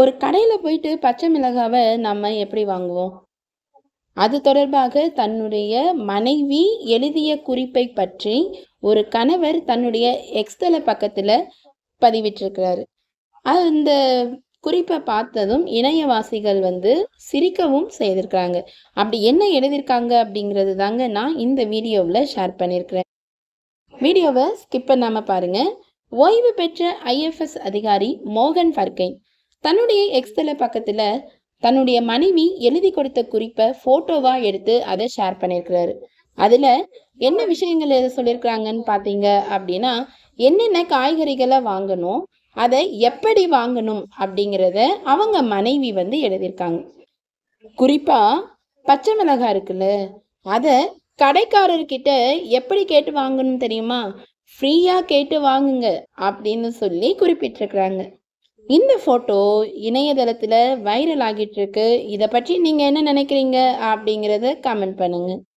ஒரு கடையில் போயிட்டு பச்சை மிளகாவை நம்ம எப்படி வாங்குவோம்? அது தொடர்பாக தன்னுடைய மனைவி எழுதிய குறிப்பை பற்றி ஒரு கணவர் தன்னுடைய எக்ஸ்தல பக்கத்தில் பதிவிட்டிருக்கிறாரு. அந்த குறிப்பை பார்த்ததும் இணையவாசிகள் வந்து சிரிக்கவும் செய்திருக்கிறாங்க. அப்படி என்ன எழுதியிருக்காங்க அப்படிங்கிறது தாங்க நான் இந்த வீடியோவில் ஷேர் பண்ணியிருக்கிறேன். வீடியோவை ஸ்கிப் பண்ணாமல் பாருங்கள் ஓய்வு பெற்ற ஐஎஃப்எஸ் அதிகாரி மோகன் ஃபர்கைன் தன்னுடைய எக்ஸ்தல பக்கத்தில் தன்னுடைய மனைவி எழுதி கொடுத்த குறிப்பை ஃபோட்டோவாக எடுத்து அதை ஷேர் பண்ணியிருக்கிறாரு அதில் என்ன விஷயங்கள் எதை சொல்லியிருக்கிறாங்கன்னு பார்த்தீங்க அப்படின்னா என்னென்ன காய்கறிகளை வாங்கணும் அதை எப்படி வாங்கணும் அப்படிங்கிறத அவங்க மனைவி வந்து எழுதியிருக்காங்க. குறிப்பாக பச்சை மிளகாய் இருக்குல்ல அதை கடைக்காரர்கிட்ட எப்படி கேட்டு வாங்கணும் தெரியுமா? ஃப்ரீயாக கேட்டு வாங்குங்க அப்படின்னு சொல்லி குறிப்பிட்டிருக்கிறாங்க. இந்த ஃபோட்டோ இணையதளத்தில் வைரல் ஆகிட்டு இருக்கு. இதை பற்றி நீங்கள் என்ன நினைக்கிறீங்க அப்படிங்கிறத கமெண்ட் பண்ணுங்க.